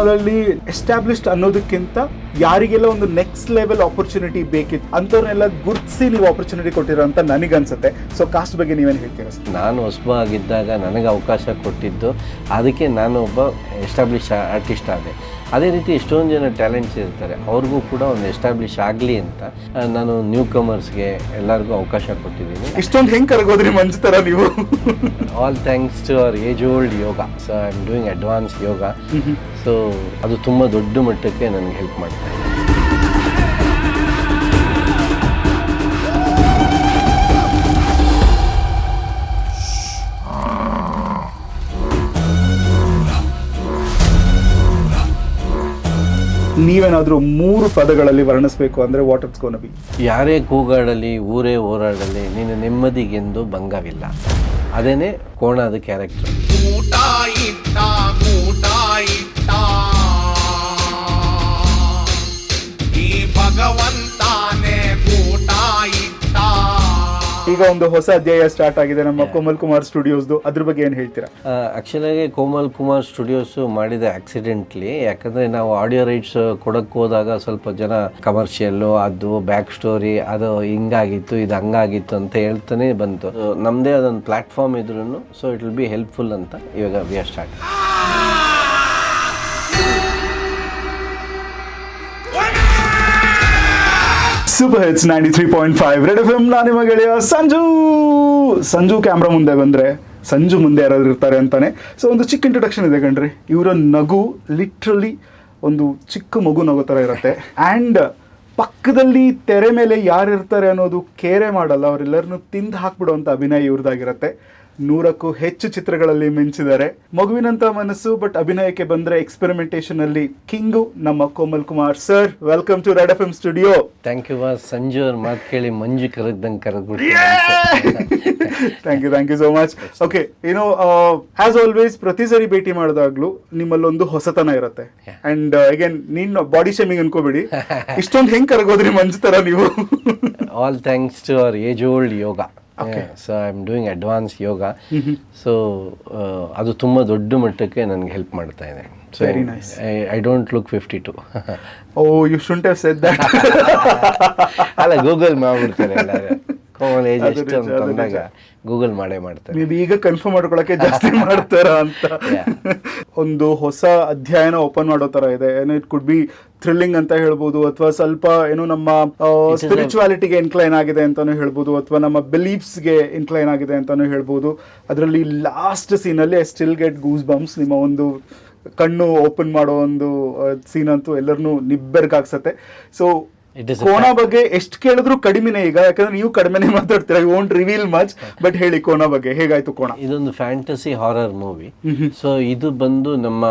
ಕೋಣದಲ್ಲಿ established ಅನ್ನೋದಕ್ಕಿಂತ ಯಾರಿಗೆಲ್ಲ ಒಂದು ನೆಕ್ಸ್ಟ್ ಲೆವೆಲ್ ಆಪರ್ಚುನಿಟಿ ಬೇಕಿತ್ತು, ಅಂಥವ್ರನ್ನೆಲ್ಲ ಗುರುತಿಸಿ ನೀವು ಆಪರ್ಚುನಿಟಿ ಕೊಟ್ಟಿರೋ ಅಂತ ನನಗನ್ಸುತ್ತೆ. ಸೊ ಕಾಸ್ಟ್ ಬಗ್ಗೆ ನೀವೇನು ಹೇಳ್ತೀರಾ ಸರ್ ನಾನು ಹೊಸಬ ಆಗಿದ್ದಾಗ ನನಗೆ ಅವಕಾಶ ಕೊಟ್ಟಿದ್ದು, ಅದಕ್ಕೆ ನಾನು ಒಬ್ಬ ಎಸ್ಟಾಬ್ಲಿಷ್ ಆರ್ಟಿಸ್ಟ್ ಆದೆ. ಅದೇ ರೀತಿ ಎಷ್ಟೊಂದು ಜನ ಟ್ಯಾಲೆಂಟ್ಸ್ ಇರ್ತಾರೆ. ಅವ್ರಿಗೂ ಕೂಡ ಒಂದು ಎಸ್ಟಾಬ್ಲಿಷ್ ಆಗಲಿ ಅಂತ ನಾನು ನ್ಯೂ ಕಮರ್ಸ್ಗೆ ಎಲ್ಲರಿಗೂ ಅವಕಾಶ ಕೊಟ್ಟಿದ್ದೀನಿ. ಇಷ್ಟೊಂದು ಹೆಂಗೆ ಕರಗೋದ್ರಿ ಮಂಚ್ತಾರ ನೀವು? All thanks to our age old yoga so I am doing advance yoga so ಅದು ತುಂಬ ದೊಡ್ಡ ಮಟ್ಟಕ್ಕೆ ನನಗೆ ಹೆಲ್ಪ್ ಮಾಡ್ತಾ ಇದೆ. ನೀವೇನಾದ್ರೂ ಮೂರು ಪದಗಳಲ್ಲಿ ವರ್ಣಿಸ್ಬೇಕು ಅಂದ್ರೆ ವಾಟ್ ಇಟ್ಸ್ ಗೋನ್ ಬಿ ಯಾರೇ ಕೂಗಾಡಲಿ ಊರೇ ಹೋರಾಡಲಿ ನೀನು ನೆಮ್ಮದಿಗೆಂದು ಭಂಗವಿಲ್ಲ. ಅದೇನೇ ಕೋಣದ ಕ್ಯಾರೆಕ್ಟರ್ ಕೂಟ ಈಗ ಒಂದು ಹೊಸ ಅಧ್ಯಾಯ ಸ್ಟಾರ್ಟ್ ಆಗಿದೆ ನಮ್ಮ ಕೋಮಲ್ ಕುಮಾರ್ ಸ್ಟುಡಿಯೋಸ್ದು ಅದ್ರ ಬಗ್ಗೆ ಏನ್ ಹೇಳ್ತೀರಾ? ಆ್ಯಕ್ಚುಲಾಗಿ ಕೋಮಲ್ ಕುಮಾರ್ ಸ್ಟುಡಿಯೋಸು ಮಾಡಿದ ಆಕ್ಸಿಡೆಂಟ್ಲಿ ಯಾಕಂದರೆ ನಾವು ಆಡಿಯೋ ರೈಟ್ಸ್ ಕೊಡಕ್ಕೆ ಹೋದಾಗ ಸ್ವಲ್ಪ ಜನ ಕಮರ್ಷಿಯಲ್ಲು ಅದು ಬ್ಯಾಕ್ ಸ್ಟೋರಿ ಅದು ಹಿಂಗಾಗಿತ್ತು ಇದು ಹಂಗಾಗಿತ್ತು ಅಂತ ಹೇಳ್ತಾನೆ ಬಂತು. ನಮ್ಮದೇ ಅದೊಂದು ಪ್ಲಾಟ್ಫಾರ್ಮ್ ಇದ್ರೂ so it will be helpful ಅಂತ ಇವಾಗ we are start super hits ninety three point five Red F M ನಾನು ನಿಮ್ಮ ಗೆಳೆಯ ಸಂಜು. ಸಂಜು ಕ್ಯಾಮ್ರಾ ಮುಂದೆ ಬಂದರೆ ಸಂಜು ಮುಂದೆ ಯಾರಾದ್ರು ಇರ್ತಾರೆ ಅಂತಾನೆ. ಸೊ ಒಂದು ಚಿಕ್ಕ ಇಂಟ್ರೊಡಕ್ಷನ್ ಇದೆ ಕಣ್ರಿ. ಇವರ ನಗು ಲಿಟ್ರಲಿ ಒಂದು ಚಿಕ್ಕ ಮಗು ನಗು ಥರ ಇರುತ್ತೆ. ಆ್ಯಂಡ್ ಪಕ್ಕದಲ್ಲಿ ತೆರೆ ಮೇಲೆ ಯಾರು ಇರ್ತಾರೆ ಅನ್ನೋದು ಕೇರೆ ಮಾಡಲ್ಲ. ಅವರೆಲ್ಲರನ್ನು ತಿಂದು ಹಾಕ್ಬಿಡುವಂಥ ಅಭಿನಯ ಇವ್ರದ್ದಾಗಿರುತ್ತೆ. ನೂರಕ್ಕೂ ಹೆಚ್ಚು ಚಿತ್ರಗಳಲ್ಲಿ ಮಿಂಚಿದ್ದಾರೆ. ಮಗುವಿನಂತ ಮನಸ್ಸು ಬಟ್ ಅಭಿನಯಕ್ಕೆ ಬಂದ್ರೆ ಎಕ್ಸ್ಪೆರಿಮೆಂಟೇಷನ್ ಅಲ್ಲಿ ಕಿಂಗು ನಮ್ಮ Komal Kumar. Sir welcome to Red F M studio thank you Sanju ಅವ್ರ ಮಾತು ಕೇಳಿ ಮಂಜು ಕರಗ್ದಂಗೆ ಕರೆದ್ಬಿಟ್ಟು thank you thank you so much okay ಏನೋ ಆಸ್ ಆಲ್ವೇಸ್ ಪ್ರತಿ ಸರಿ ಭೇಟಿ ಮಾಡಿದಾಗ್ಲೂ ನಿಮ್ಮಲ್ಲೊಂದು ಹೊಸತನ ಇರುತ್ತೆ. ಅಂಡ್ ಅಗೇನ್ ನೀನ್ ಬಾಡಿ ಶೇಮಿಂಗ್ ಅನ್ಕೋಬೇಡಿ. ಇಷ್ಟೊಂದು ಹೆಂಗ್ ಕರಗೋದ್ರಿ ಮಂಜು ತರ ನೀವು? All thanks to our age old yoga so I am doing advance yoga so ಅದು ತುಂಬ ದೊಡ್ಡ ಮಟ್ಟಕ್ಕೆ ನನಗೆ ಹೆಲ್ಪ್ ಮಾಡ್ತಾ ಇದೆ. So. I don't look fifty two oh you shouldn't have said that ಅಲ್ಲ ಗೂಗಲ್ ಮಾಡ್ಬಿಡ್ತಾರೆ ಕೋಮಲ್ ಏಜ್ ಎಷ್ಟು ಅಂತ ಅದು ಅಂದಾಗ. ಗೂಗಲ್ ಮಾಡೇ ಮಾಡ್ತಾರೆ. ನೀವು ಈಗ ಕನ್ಫರ್ಮ್ ಮಾಡ್ಕೊಳಕ್ಕೆ ಜಾಸ್ತಿ ಮಾಡ್ತಾರ ಅಂತ. ಒಂದು ಹೊಸ ಅಧ್ಯಯನ ಓಪನ್ ಮಾಡೋ ತರ ಇದೆ. ಏನೋ ಇಟ್ ಕುಡ್ ಬಿ ಥ್ರಿಲ್ಲಿಂಗ್ ಅಂತ ಹೇಳ್ಬೋದು ಅಥವಾ ಸ್ವಲ್ಪ ಏನು ನಮ್ಮ ಸ್ಪಿರಿಚುವಾಲಿಟಿಗೆ ಇನ್ಕ್ಲೈನ್ ಆಗಿದೆ ಅಂತಾನು ಹೇಳ್ಬೋದು ಅಥವಾ ನಮ್ಮ ಬಿಲೀಫ್ಸ್ಗೆ ಇನ್ಕ್ಲೈನ್ ಆಗಿದೆ ಅಂತಾನು ಹೇಳ್ಬೋದು. ಅದರಲ್ಲಿ last ಸೀನಲ್ಲಿ I still get goose bumps ನಿಮ್ಮ ಒಂದು ಕಣ್ಣು ಓಪನ್ ಮಾಡೋ ಒಂದು ಸೀನ್ ಅಂತೂ ಎಲ್ಲರನ್ನೂ ನಿಬ್ಬೆರ್ಗಾಗ್ಸತ್ತೆ. ಸೊ ಕೋಣಾ ಕೋಣ ಬಗ್ಗೆ ಎಷ್ಟು ಕೇಳಿದ್ರು ಕಡಿಮೆನೇ ಈಗ ಯಾಕಂದ್ರೆ ನೀವು ಕಡಿಮೆನೆ ಮಾತಾಡ್ತೀರಾ you won't reveal much but ಹೇಳಿ ಕೋಣ ಬಗ್ಗೆ ಹೇಗಾಯ್ತು ಕೋಣ ಇದೊಂದು ಫ್ಯಾಂಟಸಿ ಹಾರರ್ ಮೂವಿ ಸೊ ಇದು ಬಂದು ನಮ್ಮ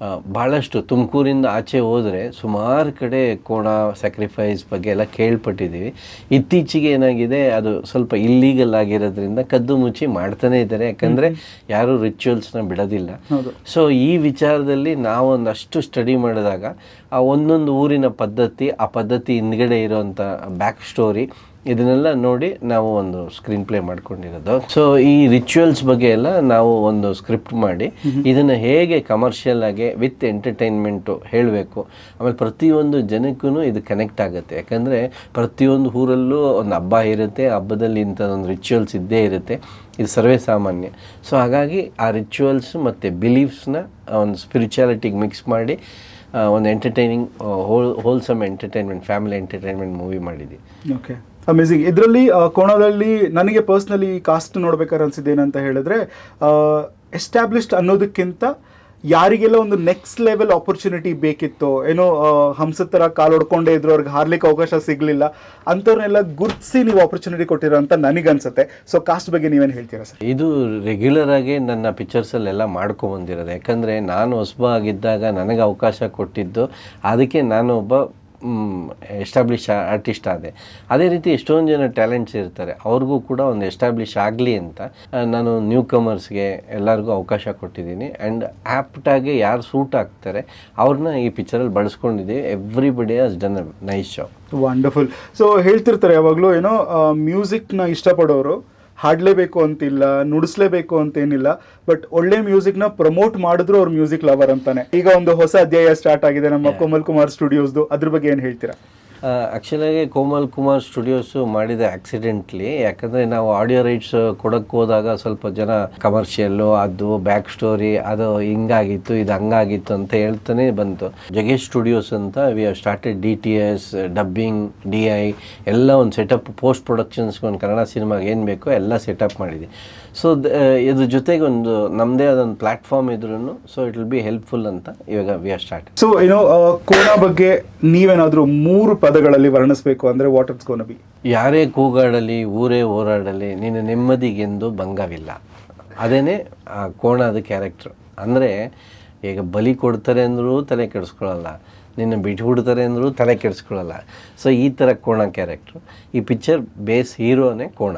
ಆ, ಬಹಳಷ್ಟು ತುಮಕೂರಿಂದ ಆಚೆ ಹೋದರೆ ಸುಮಾರು ಕಡೆ ಕೋಣ ಸ್ಯಾಕ್ರಿಫೈಸ್ ಬಗ್ಗೆ ಎಲ್ಲ ಕೇಳ್ಪಟ್ಟಿದ್ದೀವಿ. ಇತ್ತೀಚೆಗೆ ಏನಾಗಿದೆ ಅದು ಸ್ವಲ್ಪ ಇಲ್ಲೀಗಲ್ ಆಗಿರೋದ್ರಿಂದ ಕದ್ದು ಮುಚ್ಚಿ ಮಾಡ್ತಾನೆ ಇದ್ದಾರೆ. ಯಾಕಂದರೆ ಯಾರೂ ರಿಚುವಲ್ಸ್ನ ಬಿಡೋದಿಲ್ಲ. ಸೊ ಈ ವಿಚಾರದಲ್ಲಿ ನಾವೊಂದಷ್ಟು ಸ್ಟಡಿ ಮಾಡಿದಾಗ ಆ ಒಂದೊಂದು ಊರಿನ ಪದ್ಧತಿ ಆ ಪದ್ಧತಿ ಹಿಂದ್ಗಡೆ ಇರೋವಂಥ ಬ್ಯಾಕ್ ಸ್ಟೋರಿ ಇದನ್ನೆಲ್ಲ ನೋಡಿ ನಾವು ಒಂದು ಸ್ಕ್ರೀನ್ ಪ್ಲೇ ಮಾಡ್ಕೊಂಡಿರೋದು. ಸೊ ಈ ರಿಚುವಲ್ಸ್ ಬಗ್ಗೆ ಎಲ್ಲ ನಾವು ಒಂದು ಸ್ಕ್ರಿಪ್ಟ್ ಮಾಡಿ ಇದನ್ನು ಹೇಗೆ ಕಮರ್ಷಿಯಲ್ ಆಗಿ ವಿತ್ ಎಂಟರ್ಟೈನ್ಮೆಂಟು ಹೇಳಬೇಕು. ಆಮೇಲೆ ಪ್ರತಿಯೊಂದು ಜನಕ್ಕೂ ಇದು ಕನೆಕ್ಟ್ ಆಗುತ್ತೆ. ಯಾಕಂದರೆ ಪ್ರತಿಯೊಂದು ಊರಲ್ಲೂ ಒಂದು ಹಬ್ಬ ಇರುತ್ತೆ ಹಬ್ಬದಲ್ಲಿ ಇಂಥದ್ದೊಂದು ರಿಚುವಲ್ಸ್ ಇದ್ದೇ ಇರುತ್ತೆ. ಇದು ಸರ್ವೇ ಸಾಮಾನ್ಯ. ಸೊ ಹಾಗಾಗಿ ಆ ರಿಚುವಲ್ಸ್ ಮತ್ತು ಬಿಲೀಫ್ಸ್ನ ಒಂದು ಸ್ಪಿರಿಚುಯಾಲಿಟಿಗೆ ಮಿಕ್ಸ್ ಮಾಡಿ ಒಂದು entertaining whole wholesome entertainment family entertainment movie ಮಾಡಿದ್ವಿ. ಓಕೆ ಅಮೇಝಿಂಗ್ ಇದರಲ್ಲಿ ಕೋಣದಲ್ಲಿ ನನಗೆ ಪರ್ಸ್ನಲಿ ಕಾಸ್ಟ್ ನೋಡ್ಬೇಕಾದ್ರೆ ಅನ್ಸಿದ್ದು ಏನಂತ ಹೇಳಿದ್ರೆ ಎಸ್ಟಾಬ್ಲಿಷ್ಡ್ ಅನ್ನೋದಕ್ಕಿಂತ ಯಾರಿಗೆಲ್ಲ ಒಂದು ನೆಕ್ಸ್ಟ್ ಲೆವೆಲ್ ಆಪರ್ಚುನಿಟಿ ಬೇಕಿತ್ತು, ಏನೋ ಹಂಸ ಥರ ಕಾಲು ಹೊಡ್ಕೊಂಡೇ ಇದ್ರು, ಅವ್ರಿಗೆ ಹಾರ್ಲಿಕ್ಕೆ ಅವಕಾಶ ಸಿಗಲಿಲ್ಲ, ಅಂಥವ್ರನ್ನೆಲ್ಲ ಗುರುತಿಸಿ ನೀವು ಆಪರ್ಚುನಿಟಿ ಕೊಟ್ಟಿರೋ ಅಂತ ನನಗನ್ಸುತ್ತೆ ಸೊ ಕಾಸ್ಟ್ ಬಗ್ಗೆ ನೀವೇನು ಹೇಳ್ತೀರಾ ಸರ್? ಇದು ರೆಗ್ಯುಲರ್ ಆಗಿ ನನ್ನ ಪಿಕ್ಚರ್ಸಲ್ಲೆಲ್ಲ ಮಾಡ್ಕೊಬಂದಿರೋದು ಯಾಕಂದರೆ, ನಾನು ಹೊಸಬ ಆಗಿದ್ದಾಗ ನನಗೆ ಅವಕಾಶ ಕೊಟ್ಟಿದ್ದು, ಅದಕ್ಕೆ ನಾನು ಒಬ್ಬ ಎಸ್ಟಾಬ್ಲಿಷ್ ಆರ್ಟಿಸ್ಟ್ ಆದೆ. ಅದೇ ರೀತಿ ಎಷ್ಟೊಂದು ಜನ ಟ್ಯಾಲೆಂಟ್ಸ್ ಇರ್ತಾರೆ. ಅವ್ರಿಗೂ ಕೂಡ ಒಂದು ಎಸ್ಟಾಬ್ಲಿಷ್ ಆಗಲಿ ಅಂತ ನಾನು ನ್ಯೂ ಕಮರ್ಸ್ಗೆ ಎಲ್ಲರಿಗೂ ಅವಕಾಶ ಕೊಟ್ಟಿದ್ದೀನಿ. ಆ್ಯಂಡ್ ಆ್ಯಪ್ಟಾಗಿ ಯಾರು ಸೂಟ್ ಆಗ್ತಾರೆ ಅವ್ರನ್ನ ಈ ಪಿಕ್ಚರಲ್ಲಿ ಬಳಸ್ಕೊಂಡಿದ್ದೀವಿ. Everybody has done nice job wonderful so ಹೇಳ್ತಿರ್ತಾರೆ ಯಾವಾಗಲೂ, ಏನೋ ಮ್ಯೂಸಿಕ್ನ ಇಷ್ಟಪಡೋರು. ಹಾಡಲೇಬೇಕು ಅಂತಿಲ್ಲ ನುಡಿಸ್ಲೇಬೇಕು ಅಂತೇನಿಲ್ಲ ಬಟ್ ಒಳ್ಳೆ ಮ್ಯೂಸಿಕ್ನ ಪ್ರಮೋಟ್ ಮಾಡಿದ್ರು ಅವ್ರ ಮ್ಯೂಸಿಕ್ ಲವರ್ ಅಂತಾನೆ. ಈಗ ಒಂದು ಹೊಸ ಅಧ್ಯಾಯ ಸ್ಟಾರ್ಟ್ ಆಗಿದೆ ನಮ್ಮ ಕೋಮಲ್ ಕುಮಾರ್ ಸ್ಟುಡಿಯೋಸ್ದು ಅದ್ರ ಬಗ್ಗೆ ಏನು ಹೇಳ್ತೀರಾ? ಆ್ಯಕ್ಚುಲಾಗಿ ಕೋಮಲ್ ಕುಮಾರ್ ಸ್ಟುಡಿಯೋಸು ಮಾಡಿದ ಆಕ್ಸಿಡೆಂಟ್ಲಿ ಯಾಕಂದರೆ ನಾವು ಆಡಿಯೋ ರೈಟ್ಸ್ ಕೊಡೋಕ್ಕೆ ಹೋದಾಗ ಸ್ವಲ್ಪ ಜನ ಕಮರ್ಷಿಯಲ್ಲು ಅದು ಬ್ಯಾಕ್ ಸ್ಟೋರಿ ಅದು ಹಿಂಗಾಗಿತ್ತು, ಇದು ಹಂಗಾಗಿತ್ತು ಅಂತ ಹೇಳ್ತಾನೆ ಬಂತು. ಜಗೇಶ್ ಸ್ಟುಡಿಯೋಸ್ ಅಂತ we have started D T S dubbing D I ಎಲ್ಲ ಒಂದು ಸೆಟಪ್ ಪೋಸ್ಟ್ ಪ್ರೊಡಕ್ಷನ್ಸ್ಗೆ ಒಂದು ಕನ್ನಡ ಸಿನಿಮಾಗೆ ಏನು ಬೇಕೋ ಎಲ್ಲ ಸೆಟಪ್ ಮಾಡಿದ್ವಿ. ಸೊ ಇದ್ರ ಜೊತೆಗೆ ಒಂದು ನಮ್ಮದೇ ಆದೊಂದು ಪ್ಲಾಟ್ಫಾರ್ಮ್ ಇದ್ರೂ so it will be helpful ಅಂತ ಇವಾಗ ವಿ ಆರ್ ಸ್ಟಾರ್ಟ್ ಸೊ ಏನೋ ಕೋಣ ಬಗ್ಗೆ ನೀವೇನಾದರೂ ಮೂರು ಪದಗಳಲ್ಲಿ ವರ್ಣಿಸಬೇಕು ಅಂದ್ರೆ ವಾಟ್ ಇಟ್ಸ್ ಗೋನ್ ಬಿ ಯಾರೇ ಕೂಗಾಡಲಿ ಊರೇ ಹೋರಾಡಲಿ ನೀನು ನೆಮ್ಮದಿಗೆಂದು ಭಂಗವಿಲ್ಲ. ಅದೇನೇ ಆ ಕೋಣದ ಕ್ಯಾರೆಕ್ಟ್ರ್ ಅಂದರೆ ಈಗ ಬಲಿ ಕೊಡ್ತಾರೆ ಅಂದರೂ ತಲೆ ಕೆಡಿಸ್ಕೊಳ್ಳಲ್ಲ ನಿನ್ನ ಬಿಟ್ಬಿಡ್ತಾರೆ ಅಂದರೂ ತಲೆ ಕೆಡಿಸ್ಕೊಳ್ಳಲ್ಲ. ಸೊ ಈ ಥರ ಕೋಣ ಕ್ಯಾರೆಕ್ಟ್ರು ಈ ಪಿಕ್ಚರ್ ಬೇಸ್ ಹೀರೋನೇ ಕೋಣ.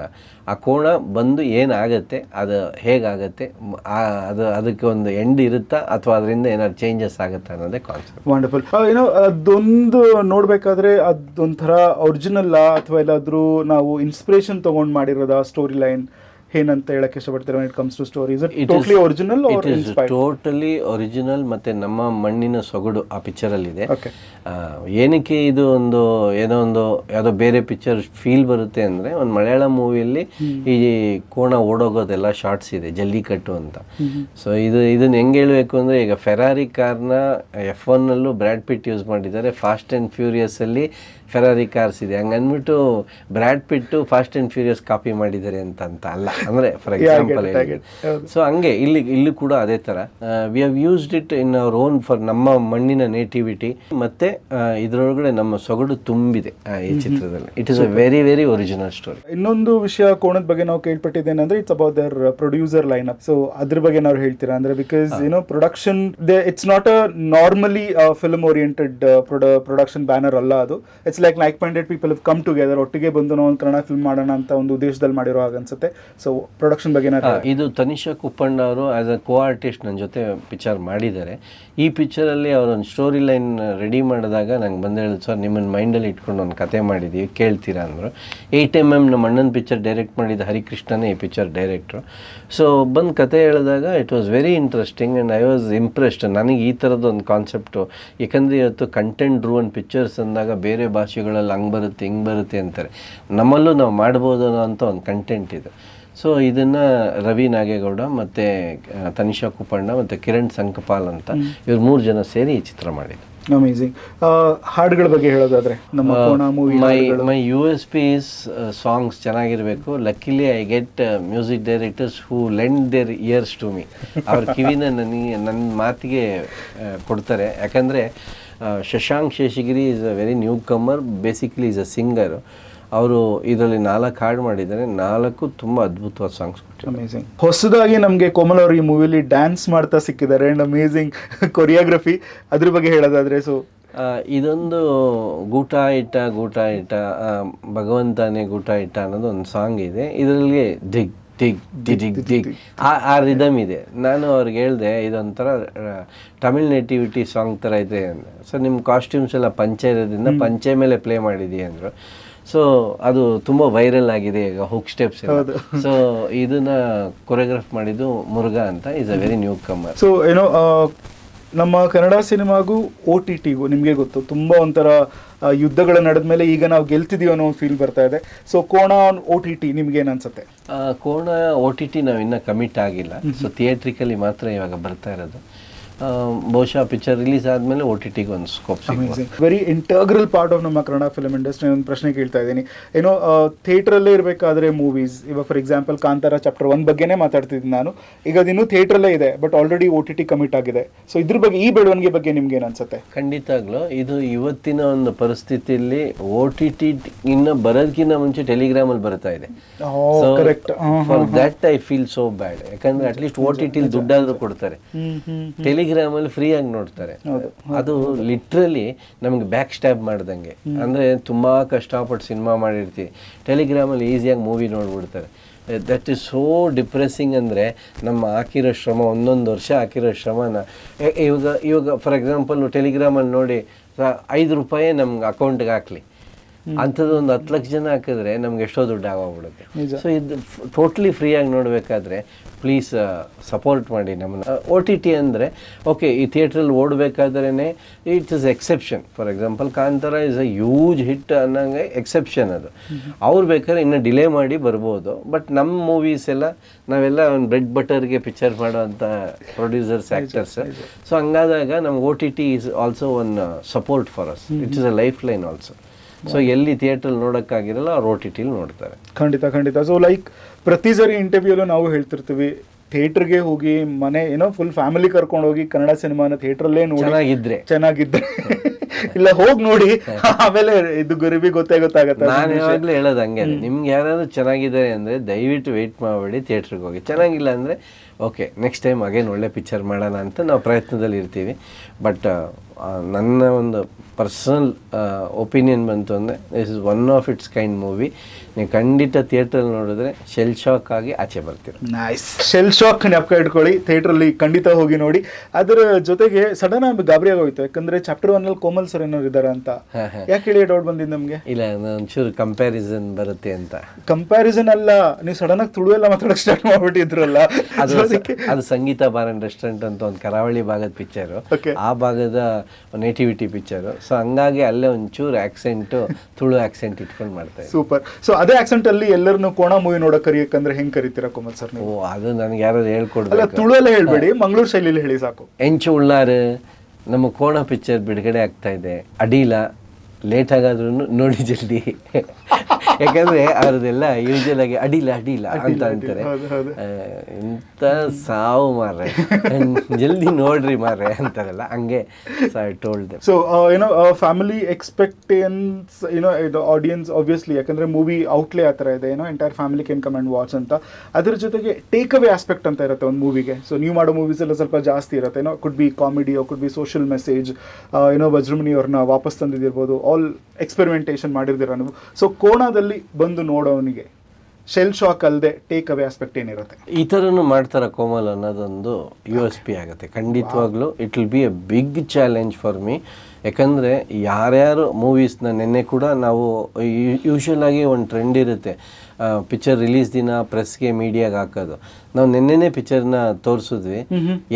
ಆ ಕೋಣ ಬಂದು ಏನಾಗುತ್ತೆ, ಅದು ಹೇಗಾಗುತ್ತೆ ಅದು ಅದಕ್ಕೆ ಒಂದು ಎಂಡ್ ಇರುತ್ತಾ, ಅಥವಾ ಅದರಿಂದ ಏನಾದ್ರು ಚೇಂಜಸ್ ಆಗುತ್ತಾ ಅನ್ನೋದೇ ಕಾನ್ಸೆಪ್ಟ್ ವಂಡರ್ಫುಲ್ ಏನೋ ಅದೊಂದು ನೋಡಬೇಕಾದ್ರೆ ಅದೊಂಥರ ಒರಿಜಿನಲ್ಲ ಅಥವಾ ಎಲ್ಲಾದರೂ ನಾವು ಇನ್ಸ್ಪಿರೇಷನ್ ತೊಗೊಂಡು ಮಾಡಿರೋದ ಸ್ಟೋರಿ ಲೈನ್ ಏನಂತ ಹೇಳಕ್ ಇಷ್ಟಪಡ್ತೀರಾ it comes to story totally original it totally original ಮತ್ತೆ ನಮ್ಮ ಮಣ್ಣಿನ ಸೊಗಡು ಆ ಪಿಕ್ಚರ್ ಅಲ್ಲಿ ಓಕೆ ಏನಕ್ಕೆ ಇದು ಒಂದು ಏನೋ ಒಂದು ಯಾವುದೋ ಬೇರೆ ಪಿಕ್ಚರ್ ಫೀಲ್ ಬರುತ್ತೆ ಅಂದ್ರೆ ಒಂದು ಮಲಯಾಳ ಮೂವಿಯಲ್ಲಿ ಈ ಕೋಣ ಓಡೋಗೋದೆಲ್ಲ ಶಾರ್ಟ್ಸ್ ಇದೆ ಜಲ್ಲಿಕಟ್ಟು ಅಂತ. ಸೊ ಇದು ಇದನ್ನ ಹೆಂಗೆ ಹೇಳಬೇಕು ಅಂದ್ರೆ ಈಗ ಫೆರಾರಿ ಕಾರ್ನ ಎಫ್ ಒನ್ನಲ್ಲೂ ಬ್ರ್ಯಾಡ್ ಪಿಟ್ ಯೂಸ್ ಮಾಡಿದ್ದಾರೆ. ಫಾಸ್ಟ್ ಆ್ಯಂಡ್ ಫ್ಯೂರಿಯಸಲ್ಲಿ ಫೆರಾರಿ ಕಾರ್ಸ್ ಇದೆ. ಹಂಗೆ ಅಂದ್ಬಿಟ್ಟು Brad Pitt Fast and Furious copy ಮಾಡಿದ್ದಾರೆ ಅಂತ ಅಂತ ಅಲ್ಲ. ಅಂದರೆ ಫಾರ್ ಎಕ್ಸಾಂಪಲ್ ಸೊ ಹಂಗೆ ಇಲ್ಲಿ ಇಲ್ಲಿ ಕೂಡ ಅದೇ ಥರ we have used it in our own for ನಮ್ಮ ಮಣ್ಣಿನ ನೇಟಿವಿಟಿ ಮತ್ತೆ ಇದರೊಳಗಡೆ ಇದ್ರೊಳಗಡೆ ನಮ್ಮ ಸೊಗಡು ತುಂಬಿದೆ ಈ ಚಿತ್ರದಲ್ಲಿ. It is a very very original story ಇನ್ನೊಂದು ವಿಷಯ ಕೋಣದ ಬಗ್ಗೆ ನಾವು ಕೇಳ್ಪಟ್ಟಿದ್ದೇನೆಂದ್ರೆ it's about their producer line up so ಅದ್ರ ಬಗ್ಗೆ ನಾವು ಹೇಳ್ತೀರಾ? ಅಂದ್ರೆ ಬಿಕಾಸ್ ಏನೋ production it's not a normally film oriented production banner ಅಲ್ಲ ಅದು. It's like like minded people come together ಒಟ್ಟಿಗೆ ಬಂದು ನಾವು ಒಂದು ಕನ್ನಡ ಫಿಲ್ಮ್ ಮಾಡೋಣ ಅಂತ ಒಂದು ಉದ್ದೇಶದಲ್ಲಿ ಮಾಡಿರೋ ಹಾಗೆ ಅನ್ಸುತ್ತೆ. ಸೊ ಪ್ರೊಡಕ್ಷನ್ ಬಗ್ಗೆ ಇದು ತನಿಷಾ ಕುಪ್ಪಣ್ಣ ಅವರು ಆಸ್ ಅ ಕೋ ಆರ್ಟಿಸ್ಟ್ ನನ್ನ ಜೊತೆ ಪಿಕ್ಚರ್ ಮಾಡಿದ್ದಾರೆ. ಈ ಪಿಕ್ಚರಲ್ಲಿ ಅವರೊಂದು ಸ್ಟೋರಿ ಲೈನ್ ರೆಡಿ ಮಾಡಿದಾಗ ನಂಗೆ ಬಂದು ಹೇಳಿದ್ರು, ಸರ್ ನಿಮ್ಮನ್ನು ಮೈಂಡಲ್ಲಿ ಇಟ್ಕೊಂಡು ಒಂದು ಕತೆ ಮಾಡಿದ್ದೀವಿ ಕೇಳ್ತೀರಾ? ಅಂದರು. ಏಯ್ಟ್ ಎಂ ಎಂ ನಮ್ಮ ಅಣ್ಣನ ಪಿಕ್ಚರ್ ಡೈರೆಕ್ಟ್ ಮಾಡಿದ ಹರಿಕೃಷ್ಣನೇ ಈ ಪಿಕ್ಚರ್ ಡೈರೆಕ್ಟ್ರು ಸೊ ಬಂದು ಕತೆ ಹೇಳಿದಾಗ it was very interesting and I was impressed ನನಗೆ ಈ ಥರದ್ದು ಒಂದು ಕಾನ್ಸೆಪ್ಟು ಯಾಕಂದರೆ ಇವತ್ತು ಕಂಟೆಂಟ್ ಡ್ರೂವನ್ ಪಿಕ್ಚರ್ಸ್ ಅಂದಾಗ ಬೇರೆ ಭಾಷೆಗಳಲ್ಲಿ ಹಂಗೆ ಬರುತ್ತೆ ಹಿಂಗೆ ಬರುತ್ತೆ ಅಂತಾರೆ. ನಮ್ಮಲ್ಲೂ ನಾವು ಮಾಡ್ಬೋದು ಅನ್ನೋ ಅಂತ ಒಂದು ಕಂಟೆಂಟ್ ಇದೆ. ಸೊ ಇದನ್ನು ರವಿ ನಾಗೇಗೌಡ ಮತ್ತು ತನಿಷಾ ಕುಪ್ಪಣ್ಣ ಮತ್ತು ಕಿರಣ್ ಸಂಕಪಾಲ್ ಅಂತ ಇವ್ರು ಮೂರು ಜನ ಸೇರಿ ಈ ಚಿತ್ರ ಮಾಡಿದ್ರು ಅಮೇಝಿಂಗ್ ಹಾಡುಗಳ ಬಗ್ಗೆ ಹೇಳೋದಾದ್ರೆ ನಮ್ಮ my my U S P is songs ಚೆನ್ನಾಗಿರಬೇಕು. Luckily I get music directors who lend their ears to me ಅವ್ರ ಕಿವಿನ ನನಗೆ ನನ್ನ ಮಾತಿಗೆ ಕೊಡ್ತಾರೆ. ಯಾಕಂದರೆ Shashank Seshagiri is a very newcomer basically is a singer ಅವರು ಇದರಲ್ಲಿ ನಾಲ್ಕು ಹಾಡು ಮಾಡಿದ್ದಾರೆ. ನಾಲ್ಕು ತುಂಬ ಅದ್ಭುತವಾದ ಸಾಂಗ್ಸ್ ಅಮೇಸಿಂಗ್ ಹೊಸದಾಗಿ ನಮಗೆ ಕೋಮಲ್ ಅವರು ಈ ಮೂವಿಲಿ ಡ್ಯಾನ್ಸ್ ಮಾಡ್ತಾ ಸಿಕ್ಕಿದ್ದಾರೆ. ಆ್ಯಂಡ್ ಅಮೇಸಿಂಗ್ ಕೊರಿಯೋಗ್ರಫಿ ಅದ್ರ ಬಗ್ಗೆ ಹೇಳೋದಾದರೆ ಸೊ ಇದೊಂದು ಗೂಟ ಇಟ್ಟ ಗೂಟ ಇಟ್ಟ ಭಗವಂತನೇ ಗೂಟ ಇಟ್ಟ ಅನ್ನೋದು ಒಂದು ಸಾಂಗ್ ಇದೆ. ಇದರಲ್ಲಿ ದಿಗ್. ಟಿಗ್ ಟಿಗ್ ಆ ಆ ರಿದಮ್ ಇದೆ. ನಾನು ಅವ್ರಿಗೆ ಹೇಳಿದೆ ಇದೊಂಥರ ತಮಿಳ್ ನೇಟಿವಿಟಿ ಸಾಂಗ್ ಥರ ಇದೆ ಅಂದರೆ ಸೊ ನಿಮ್ಮ ಕಾಸ್ಟ್ಯೂಮ್ಸ್ ಎಲ್ಲ ಪಂಚೆ ಇರೋದ್ರಿಂದ ಪಂಚೆ ಮೇಲೆ ಪ್ಲೇ ಮಾಡಿದ್ದೀವಿ ಅಂದರು. ಸೊ ಅದು ತುಂಬ ವೈರಲ್ ಆಗಿದೆ ಈಗ ಹುಕ್ ಸ್ಟೆಪ್ಸ್ ಸೊ ಇದನ್ನ ಕೊರಿಯೋಗ್ರಾಫ್ ಮಾಡಿದ್ದು ಮುರುಘಾ ಅಂತ is a very newcomer so ಏನೋ ನಮ್ಮ ಕನ್ನಡ ಸಿನಿಮಾಗೂ ಓ ಟಿ ಟಿಗೂ ನಿಮಗೆ ಗೊತ್ತು ತುಂಬ ಒಂಥರ ಯುದ್ಧಗಳು ನಡೆದ ಮೇಲೆ ಈಗ ನಾವು ಗೆಲ್ತಿದೀವಿ ಅನ್ನೋ ಒಂದು ಫೀಲ್ ಬರ್ತಾ ಇದೆ. ಸೊ ಕೋಣ ಆನ್ ಓ ಟಿ ಟಿ ನಿಮ್ಗೆ ಏನು ಅನ್ಸುತ್ತೆ? ಕೋಣ ಓ ಟಿ ಟಿ ನಾವು ಇನ್ನೂ ಕಮಿಟ್ ಆಗಿಲ್ಲ ಸೊ ಥಿಯೇಟ್ರಿಕಲಿ ಮಾತ್ರ ಇವಾಗ ಬರ್ತಾ ಇರೋದು. ಬಹುಶಃ ಪಿಕ್ಚರ್ ರಿಲೀಸ್ ಆದಮೇಲೆ ಒ ಟಿ ಟಿಗೆ ಒಂದು scope very integral part of ನಮ್ಮ ಕನ್ನಡ ಫಿಲ್ಮ್ ಇಂಡಸ್ಟ್ರಿ ಒಂದು ಪ್ರಶ್ನೆ ಕೇಳ್ತಾ ಇದ್ದೀನಿ. ಏನೋ ಥಿಯೇಟ್ರಲ್ಲೇ ಇರಬೇಕಾದ್ರೆ ಮೂವೀಸ್ ಇವಾಗ for example Kantara chapter one ಬಗ್ಗೆನೇ ಮಾತಾಡ್ತಿದ್ದೀನಿ ನಾನು. ಈಗ ಅದಿನ್ನೂ ಥಿಯೇಟ್ರಲ್ಲೇ ಇದೆ but already O T T commit ಆಗಿದೆ. ಸೊ ಇದ್ರ ಬಗ್ಗೆ ಈ ಬೆಳವಣಿಗೆ ಬಗ್ಗೆ ನಿಮ್ಗೆ ಏನು ಅನ್ಸುತ್ತೆ? ಖಂಡಿತಾಗ್ಲೂ ಇದು ಇವತ್ತಿನ ಒಂದು ಪರಿಸ್ಥಿತಿಯಲ್ಲಿ ಓ ಟಿ ಟಿ ಇನ್ನು ಬರೋದಕ್ಕಿಂತ ಮುಂಚೆ ಟೆಲಿಗ್ರಾಮಲ್ಲಿ ಬರ್ತಾ ಇದೆ. For that I feel so bad ಯಾಕಂದ್ರೆ at least O T T ದುಡ್ಡಾದ್ರೂ ಕೊಡ್ತಾರೆ. ಟೆಲಿಗ್ರಾಮಲ್ಲಿ ಫ್ರೀ ಆಗಿ ನೋಡ್ತಾರೆ. ಅದು ಲಿಟ್ರಲಿ ನಮಗೆ ಬ್ಯಾಕ್ ಸ್ಟ್ಯಾಬ್ ಮಾಡ್ದಂಗೆ ಅಂದ್ರೆ ತುಂಬಾ ಕಷ್ಟಪಟ್ಟು ಸಿನಿಮಾ ಮಾಡಿರ್ತೀವಿ ಟೆಲಿಗ್ರಾಮಲ್ಲಿ ಈಸಿಯಾಗಿ ಮೂವಿ ನೋಡ್ಬಿಡ್ತಾರೆ. ದಟ್ ಇಸ್ ಸೋ ಡಿಪ್ರೆಸ್ಸಿಂಗ್ ಅಂದರೆ ನಮ್ಮ ಹಾಕಿರೋ ಶ್ರಮ ಒಂದೊಂದು ವರ್ಷ ಹಾಕಿರೋ ಶ್ರಮನ. ಇವಾಗ ಇವಾಗ ಫಾರ್ ಎಕ್ಸಾಂಪಲ್ ಟೆಲಿಗ್ರಾಮಲ್ಲಿ ನೋಡಿ ಐದು ರೂಪಾಯಿ ನಮ್ಗೆ ಅಕೌಂಟ್ಗೆ ಹಾಕ್ಲಿ. ಅಂಥದ್ದು ಒಂದು ಹತ್ತು ಲಕ್ಷ ಜನ ಹಾಕಿದ್ರೆ ನಮ್ಗೆ ಎಷ್ಟೋ ದುಡ್ಡು. ಆಗೋಗ್ಬಿಡುತ್ತೆ. ಸೊ ಇದು ಟೋಟ್ಲಿ ಫ್ರೀಯಾಗಿ ನೋಡಬೇಕಾದ್ರೆ ಪ್ಲೀಸ್ ಸಪೋರ್ಟ್ ಮಾಡಿ ನಮ್ಮನ್ನ. ಒ ಟಿ ಟಿ ಅಂದರೆ ಓಕೆ ಈ ಥಿಯೇಟ್ರಲ್ಲಿ ಓಡಬೇಕಾದ್ರೇ it is exception for example Kantara is a huge hit ಅನ್ನೋಂಗೆ exception ಅದು. ಅವ್ರು ಬೇಕಾದ್ರೆ ಇನ್ನು ಡಿಲೇ ಮಾಡಿ ಬರ್ಬೋದು. ಬಟ್ ನಮ್ಮ ಮೂವೀಸ್ ಎಲ್ಲ ನಾವೆಲ್ಲ ಒಂದು ಬ್ರೆಡ್ ಬಟರ್ಗೆ ಪಿಕ್ಚರ್ ಮಾಡೋವಂಥ ಪ್ರೊಡ್ಯೂಸರ್ಸ್ ಆ್ಯಕ್ಟರ್ಸ್ ಸೊ ಹಂಗಾದಾಗ ನಮ್ಗೆ O T T is also one support for us it is a lifeline also so ಎಲ್ಲಿ ಥಿಯೇಟ್ರಲ್ಲಿ ನೋಡೋಕ್ಕಾಗಿರಲ್ಲ ಅವ್ರು ಓ ಟಿ ಟಿಲಿ ನೋಡ್ತಾರೆ. ಖಂಡಿತ ಖಂಡಿತ. ಸೊ ಲೈಕ್ ಪ್ರತಿ ಸರಿ ಇಂಟರ್ವ್ಯೂಲು ನಾವು ಹೇಳ್ತಿರ್ತೀವಿ ಥಿಯೇಟ್ರಿಗೆ ಹೋಗಿ ಮನೆ ಏನೋ ಫುಲ್ ಫ್ಯಾಮಿಲಿ ಕರ್ಕೊಂಡು ಹೋಗಿ ಕನ್ನಡ ಸಿನಿಮಾನ ಥಿಯೇಟ್ರಲ್ಲೇ ನೋಡಿ ಚೆನ್ನಾಗಿದ್ರೆ. ಚೆನ್ನಾಗಿದ್ದೆ ಇಲ್ಲ ಹೋಗಿ ನೋಡಿ. ಆಮೇಲೆ ಇದು ಗುರುಬಿ ಗೊತ್ತೇ ಗೊತ್ತಾಗತ್ತೆ ನಾನು ಯಾವಾಗಲೂ ಹೇಳೋದು ಹಂಗೆ ನಿಮ್ಗೆ ಯಾರಾದ್ರೂ ಚೆನ್ನಾಗಿದ್ದಾರೆ ಅಂದರೆ ದಯವಿಟ್ಟು ವೆಯ್ಟ್ ಮಾಡಬೇಡಿ ಥಿಯೇಟ್ರಿಗೆ ಹೋಗಿ. ಚೆನ್ನಾಗಿಲ್ಲ ಅಂದರೆ ಓಕೆ ನೆಕ್ಸ್ಟ್ ಟೈಮ್ ಅಗೇನ್ ಒಳ್ಳೆ ಪಿಕ್ಚರ್ ಮಾಡೋಣ ಅಂತ ನಾವು ಪ್ರಯತ್ನದಲ್ಲಿ ಇರ್ತೀವಿ. ಬಟ್ ನನ್ನ ಒಂದು ಪರ್ಸನಲ್ ಒಪಿನಿಯನ್ ಬಂತು ಅಂದರೆ this is one of its kind movie ನೀವು ಖಂಡಿತ ಥಿಯೇಟ್ರಲ್ಲಿ ನೋಡಿದ್ರೆ ಶೆಲ್ ಶಾಕ್ ಆಗಿ ಆಚೆ ಬರ್ತೀರ. ನೈಸ್ ಶೆಲ್ ಶಾಕ್ ನೆಪಕ ಇಟ್ಕೊಳ್ಳಿ ಥಿಯೇಟ್ರಲ್ಲಿ ಖಂಡಿತ ಹೋಗಿ ನೋಡಿ. ಅದರ ಜೊತೆಗೆ ಸಡನ್ ಆಗಿ ಗಾಬರಿ ಆಗೋಯ್ತು ಯಾಕಂದ್ರೆ ಚಾಪ್ಟರ್ ಒನ್ ಅಲ್ಲಿ ಕೋಮಲ್ ಸರ್ ಏನೋ ಇದಾರೆ ಅಂತ? ಯಾಕೆ ಹೇಳಿ ಡೌಟ್ ಬಂದಿದ್ದು ನಮಗೆ? ಇಲ್ಲ ಒಂಚೂರು ಕಂಪ್ಯಾರಿಸನ್ ಬರುತ್ತೆ ಅಂತ. ಕಂಪ್ಯಾರಿಸನ್ ಅಲ್ಲ ನೀವು ಸಡನ್ ಆಗಿ ತುಳು ಎಲ್ಲ ಮಾತಾಡೋಕೆ ಸ್ಟಾರ್ಟ್ ಮಾಡ್ಬಿಟ್ಟಿದ್ರಲ್ಲ. ಅದು ಅದು ಸಂಗೀತ ಬಾರ್ ಅಂಡ್ ರೆಸ್ಟೋರೆಂಟ್ ಅಂತ ಒಂದು ಕರಾವಳಿ ಭಾಗದ ಪಿಕ್ಚರು. ಆ ಭಾಗದ ನೇಟಿವಿಟಿ ಪಿಕ್ಚರು ಸೊ ಹಂಗಾಗಿ ಅಲ್ಲೇ ಒಂಚೂರು ಆಕ್ಸೆಂಟ್ ತುಳು ಆಕ್ಸೆಂಟ್ ಇಟ್ಕೊಂಡು ಮಾಡ್ತಾರೆ ಸೂಪರ್ ಸೊ ಅದೇ ಆಕ್ಸೆಂಟ್ ಅಲ್ಲಿ ಎಲ್ಲರನ್ನು ಕೋಣ ಮೂವಿ ನೋಡಕ್ ಕರಿಯಕ್ಕಂದ್ರೆ ಹೆಂಗ್ ಕರಿತೀರಾ ಕೋಮಲ್ ಸರ್ ನೀವು? ಓ ಅದು ನನಗೆ ಯಾರು ಹೇಳ್ಕೊಡ್ಬೇಕು. ತುಳು ಎಲ್ಲ ಹೇಳ್ಬೇಡಿ ಮಂಗಳೂರು ಶೈಲಿಯಲ್ಲಿ ಹೇಳಿ ಸಾಕು. ಎಂಚು ಉಳ್ಳಾರು ನಮ್ಮ ಕೋಣ ಪಿಕ್ಚರ್ ಬಿಡುಗಡೆ ಆಗ್ತಾ ಇದೆ. ಅಡಿಲ ಲೇಟ್ ಆಗಾದ್ರೂ ನೋಡಿ ಜಲ್ದಿ. ಯಾಕಂದ್ರೆ ಅವ್ರದ್ದೆಲ್ಲ ಯೂಶಲ್ ಆಗಿ ಅಡಿಲ ಅಡಿಲ್ಲ ಅಂತ ಅಂತಾರೆ. ಎಂತ ಸಾವು ಮಾರ್ರೆ. ಜಲ್ದಿ ನೋಡ್ರಿ ಮಾರ್ರೆ ಅಂತಾರಲ್ಲ ಹಂಗೆ ಟೋಲ್ಡ್ ಸೊ ಏನೋ ಫ್ಯಾಮಿಲಿ ಎಕ್ಸ್ಪೆಕ್ಟೇನ್ಸ್ ಏನೋ ಇದು ಆಡಿಯನ್ಸ್ ಆಬ್ವಿಯಸ್ಲಿ ಯಾಕಂದ್ರೆ ಮೂವಿ ಔಟ್ಲೇ ಆ ಥರ ಇದೆ ಏನೋ entire family can come and watch ಅಂತ. ಅದ್ರ ಜೊತೆಗೆ ಟೇಕ್ ಅವೇ ಆಸ್ಪೆಕ್ಟ್ ಅಂತ ಇರುತ್ತೆ ಒಂದು ಮೂವಿಗೆ ಸೊ ನೀವು ಮಾಡೋ ಮೂವೀಸ್ ಎಲ್ಲ ಸ್ವಲ್ಪ ಜಾಸ್ತಿ ಇರುತ್ತೆ ಏನೋ could be comedy could be social message ಏನೋ ವಜ್ರಮುನಿ ಅವ್ರನ್ನ ವಾಪಸ್ ತಂದಿದ್ದಿರ್ಬೋದು ಆಲ್ ಎಕ್ಸ್ಪೆರಿಮೆಂಟೇಷನ್ ಮಾಡಿರ್ತೀರ ನೀವು. ಸೊ ಕೋಣದಲ್ಲಿ ಬಂದು ನೋಡೋನಿಗೆ ಶೆಲ್ ಶಾಕ್ ಅಲ್ಲದೆ ಟೇಕ್ ಅವೇ ಆಸ್ಪೆಕ್ಟ್ ಏನಿರುತ್ತೆ? ಈ ಥರನೂ ಮಾಡ್ತಾರ ಕೋಮಲ್ ಅನ್ನೋದೊಂದು ಯು ಎಸ್ ಪಿ ಆಗುತ್ತೆ. ಖಂಡಿತವಾಗ್ಲೂ it will be a big challenge for me ಯಾಕಂದರೆ ಯಾರ್ಯಾರು ಮೂವೀಸ್ನ ನಿನ್ನೆ ಕೂಡ ನಾವು ಯೂಶ್ವಲ್ ಆಗಿ ಒಂದು ಟ್ರೆಂಡ್ ಇರುತ್ತೆ. ಪಿಕ್ಚರ್ ರಿಲೀಸ್ ದಿನ ಪ್ರೆಸ್ಗೆ ಮೀಡಿಯಾಗೆ ಹಾಕೋದು. ನಾವು ನಿನ್ನೆನೇ ಪಿಕ್ಚರ್ನ ತೋರಿಸಿದ್ವಿ.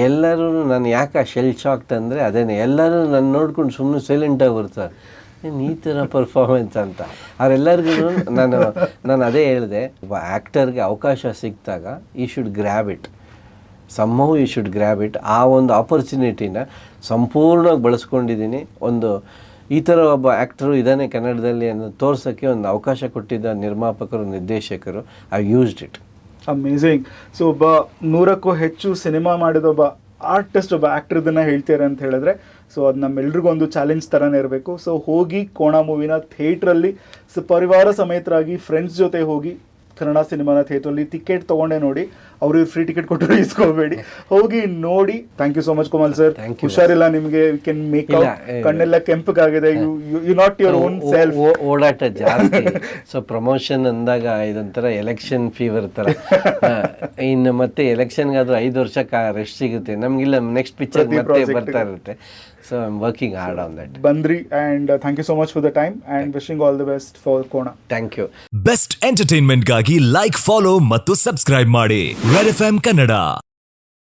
ಎಲ್ಲರೂ ನಾನು ಯಾಕೆ ಶೆಲ್ ಶಾಕ್ ತಂದ್ರೆ ಅದೇನೆ ಎಲ್ಲರೂ ನಾನು ನೋಡ್ಕೊಂಡು ಸುಮ್ಮನೆ ಸೈಲೆಂಟಾಗಿ ಬರ್ತಾರೆ. ಈ ಥರ ಪರ್ಫಾರ್ಮೆನ್ಸ್ ಅಂತ. ಅವರೆಲ್ಲರಿಗೂ ನಾನು ನಾನು ಅದೇ ಹೇಳಿದೆ, ಒಬ್ಬ ಆ್ಯಕ್ಟರ್ಗೆ ಅವಕಾಶ ಸಿಕ್ಕಿದಾಗ ಈ should grab it somehow you should grab it ಆ ಒಂದು ಆಪರ್ಚುನಿಟಿನ ಸಂಪೂರ್ಣವಾಗಿ ಬಳಸ್ಕೊಂಡಿದ್ದೀನಿ. ಒಂದು, ಈ ಥರ ಒಬ್ಬ ಆ್ಯಕ್ಟರು ಇದ್ದಾನೆ ಕನ್ನಡದಲ್ಲಿ ಅನ್ನೋ ತೋರ್ಸೋಕ್ಕೆ ಒಂದು ಅವಕಾಶ ಕೊಟ್ಟಿದ್ದ ನಿರ್ಮಾಪಕರು, ನಿರ್ದೇಶಕರು I used it amazing so ಒಬ್ಬ ನೂರಕ್ಕೂ ಹೆಚ್ಚು ಸಿನಿಮಾ ಮಾಡಿದ ಒಬ್ಬ ಆರ್ಟಿಸ್ಟ್ ಒಬ್ಬ ಆಕ್ಟರ್ ಇದನ್ನ ಹೇಳ್ತೀರ ಅಂತ ಹೇಳಿದ್ರೆ ಸೊ ಅದು ನಮ್ಮೆಲ್ರಿಗೂ ಒಂದು ಚಾಲೆಂಜ್ ಥರನೇ ಇರಬೇಕು. ಸೊ ಹೋಗಿ ಕೋಣ ಮೂವಿನ ಥಿಯೇಟ್ರಲ್ಲಿ ಸೊ ಪರಿವಾರ ಸಮೇತರಾಗಿ ಫ್ರೆಂಡ್ಸ್ ಜೊತೆ ಹೋಗಿ ಕನ್ನಡ ಸಿನಿಮಾನ ಥಿಯೇಟ್ರಲ್ಲಿ ಟಿಕೆಟ್ ತಗೊಂಡೇ ನೋಡಿ ಅವ್ರಿಗೆ ಫ್ರೀ ಟಿಕೆಟ್ ಕೊಟ್ಟರು ಇಸ್ಕೋಬೇಡಿ. ಹೋಗಿ ನೋಡಿ thank you so much Komal sir ಹುಷಾರಿಲ್ಲ ನಿಮಗೆ ಯು ಕ್ಯಾನ್ ಮೇಕ್ ಕಣ್ಣೆಲ್ಲ ಕೆಂಪಗಾಗಿದೆ. You you not your own self ಓಡಾಟ ಜಾಸ್ತಿ. ಸೊ ಪ್ರಮೋಷನ್ ಅಂದಾಗ ಇದೊಂಥರ ಎಲೆಕ್ಷನ್ ಫೀವರ್ ಥರ. ಇನ್ನು ಮತ್ತೆ ಎಲೆಕ್ಷನ್ಗಾದ್ರೂ ಐದು ವರ್ಷ ರೆಸ್ಟ್ ಸಿಗುತ್ತೆ. ನಮಗಿಲ್ಲ ನೆಕ್ಸ್ಟ್ ಪಿಕ್ಚರ್ ಮತ್ತೆ ಬರ್ತಾ ಇರುತ್ತೆ. So I am working hard on that ಬಂದ್ರಿ and thank you so much for the time and wishing all the best for Kona thank you best ಎಂಟರ್ಟೈನ್ಮೆಂಟ್ಗಾಗಿ like follow ಮತ್ತು ಸಬ್ಸ್ಕ್ರೈಬ್ ಮಾಡಿ. Red F Kannada